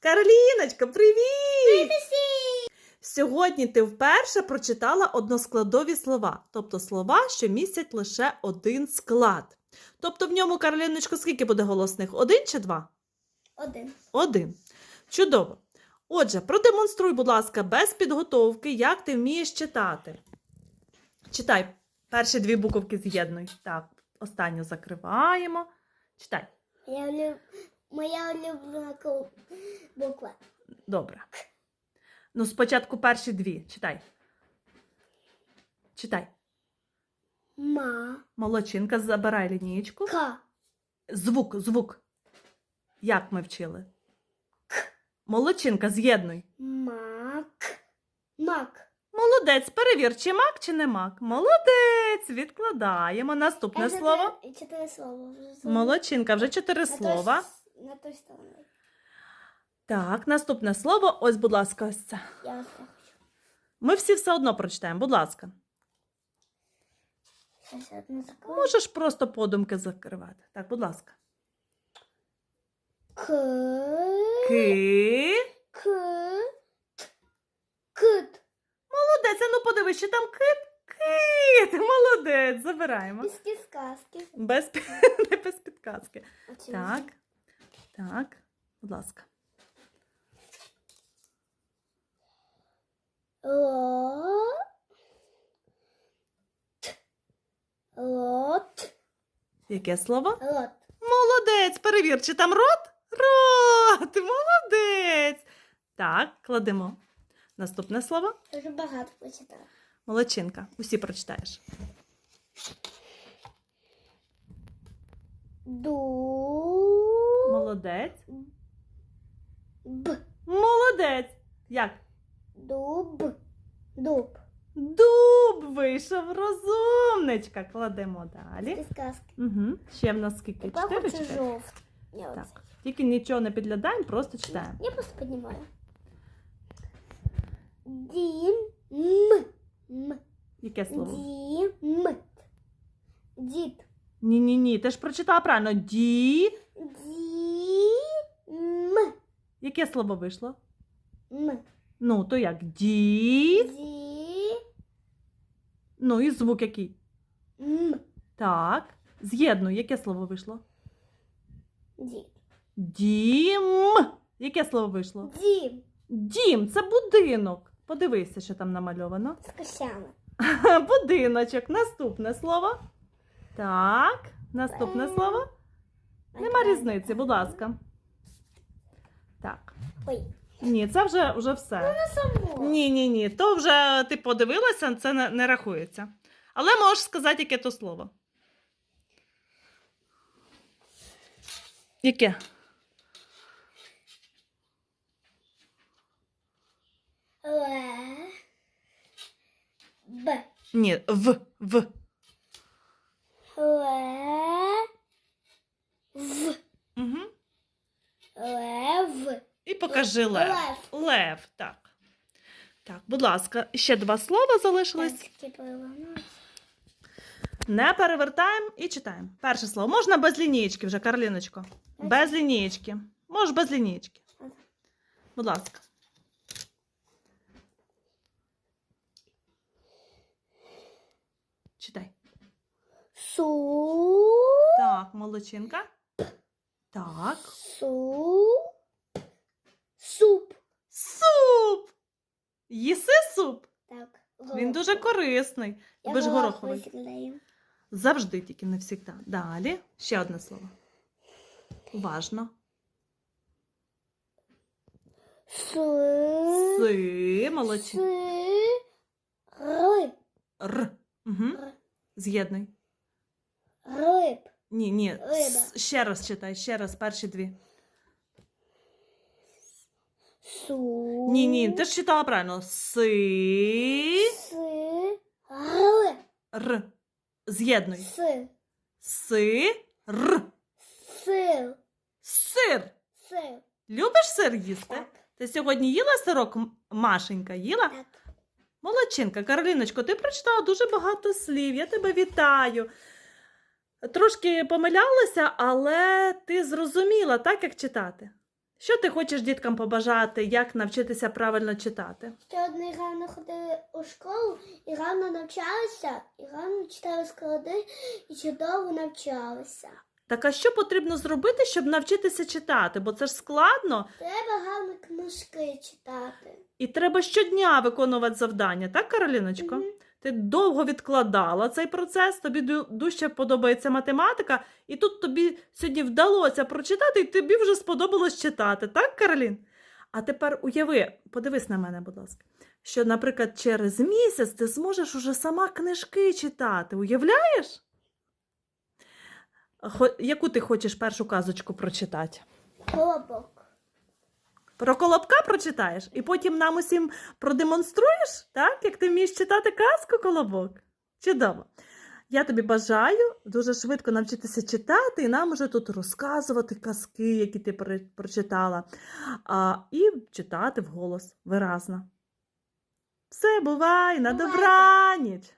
Кароліночка, привіт! Сьогодні ти вперше прочитала односкладові слова, тобто слова, що містять лише один склад. Тобто в ньому, Кароліночко, скільки буде голосних? Один чи два? Один. Один. Чудово. Отже, продемонструй, будь ласка, без підготовки, як ти вмієш читати. Читай. Перші дві буковки з'єднуй. Так, останню закриваємо. Читай. Я. Моя улюблена буква. Добре. Ну, спочатку перші дві. Читай. Читай. Ма. Молодчинка, забирай лінієчку. К. Звук, звук. Як ми вчили? Молодчинка, з'єднуй. Мак. Мак. Молодець, перевір, чи мак, чи не мак. Молодець, відкладаємо. Наступне Я слово. Чотири слова. Молодчинка, вже чотири слова. На той стороні. Так, наступне слово. Ось, будь ласка, ось це. Я ось так хочу. Ми всі все одно прочитаємо, будь ласка. Закрою. Можеш просто подумки закривати. Так, будь ласка. К. Ки. К. Кит. Молодець, а ну подивись, що там кит. Кит. Молодець, забираємо. Із сказки. Без, пі- не без підказки. Так. Так, будь ласка. Лот. Яке слово? Лот. Молодець, перевір, чи там рот? Рот! Молодець. Так, кладемо. Наступне слово. Дуже багато почитала. Молодчинка. Усі прочитаєш. Ду. Молодець. Б. Молодець. Як? Дуб. Дуб. Дуб вийшов розумничка. Кладемо далі. Сказки. Угу. Ще в нас скільки? Яка Чотири хоче чи жовт. Я оце. Так. Тільки нічого не підглядаємо, просто читаємо. Я просто піднімаю. Дім. М. М. Яке слово? Дім. Дід. Ні-ні-ні, ти ж прочитала правильно. Ді. Дім. Яке слово вийшло? М. Ну, то як? Ді. Ді. Ну і звук який? М. Так. З'єднуй, яке слово вийшло? Дід. Дім. Яке слово вийшло? Дім. Дім, це будинок. Подивися, що там намальовано. З косями. Будиночок. Наступне слово. Так. Наступне слово. Нема різниці, будь ласка. Так. Ой. Ні, це вже, вже все. Це само. Ні, ні, ні. То вже ти подивилася, це не, не рахується. Але можеш сказати, яке то слово. Яке? Ле. Б. Ні, в. В. Ле. В. Угу. Лев. І покажи лев. Лев. Лев, так. Так, будь ласка, ще два слова залишились. Не перевертаємо і читаємо. Перше слово. Можна без лінієчки вже, Карліночко. Без лінієчки. Можеш без лінієчки. Будь ласка. Читай. Су. Так, молодчинка. Так. Су. Суп. Суп! Їси суп. Так. Він дуже корисний. Я ж гороховий. висіляю. Завжди, тільки не завжди. Далі. Ще одне слово. Уважно. Си. Си, молодчинка. Си. Риб. Р. Угу. Р. З'єднуй. Риб. Ні, ні. Риба. С- Ще раз читай, ще раз, перші дві. Су. Ні, ні, ти ж читала правильно. Си. Си. Р. Р. З'єднуй. Си. Си. Р. Сир. Сир. Сир. Любиш сир їсти? Так. Ти сьогодні їла сирок М- Машенька? Їла? Так. Молодчинка, Кароліночко, ти прочитала дуже багато слів. Я тебе вітаю. Трошки помилялася, але ти зрозуміла, так як читати. Що ти хочеш діткам побажати, як навчитися правильно читати? Ще одні рано ходили у школу і рано навчалися, і рано читали склади, і чудово навчалися. Так а що потрібно зробити, щоб навчитися читати? Бо це ж складно, Треба гарно книжки читати. і треба щодня виконувати завдання, так, Кароліночко? Мгм. Ти довго відкладала цей процес, тобі ду- дуже подобається математика, і тут тобі сьогодні вдалося прочитати, і тобі вже сподобалось читати, так, Каролін? А тепер уяви, подивись на мене, будь ласка, що, наприклад, через місяць ти зможеш уже сама книжки читати. Уявляєш? Яку ти хочеш першу казочку прочитати? Колобок. Про колобка прочитаєш і потім нам усім продемонструєш, так? Як ти вмієш читати казку колобок. Чудово. Я тобі бажаю дуже швидко навчитися читати і нам уже тут розказувати казки, які ти прочитала, а, і читати вголос виразно. Все, бувай, на добраніч!